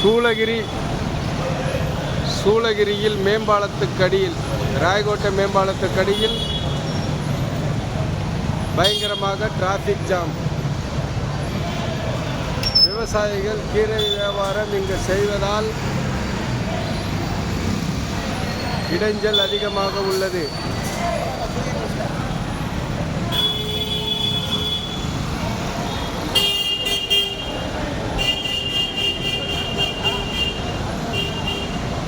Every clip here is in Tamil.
சூளகிரி சூளகிரியில் மேம்பாலத்துக்கடியில் ராயகோட்டை மேம்பாலத்துக்கடியில் பயங்கரமாக டிராஃபிக் ஜாம் விவசாயிகள் கீரை வியாபாரம் இங்கு செய்வதால் இடைஞ்சல் அதிகமாக உள்ளது.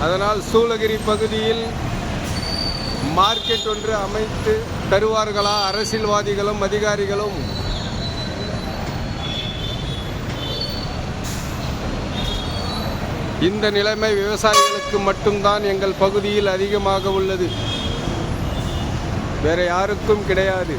அதனால் சூளகிரி பகுதியில் மார்க்கெட் ஒன்று அமைத்து தருவார்களா? அரசியல்வாதிகளும் அதிகாரிகளும்? இந்த நிலைமை விவசாயிகளுக்கு மட்டும்தான் எங்கள் பகுதியில் அதிகமாக உள்ளது. வேற யாருக்கும் கிடையாது.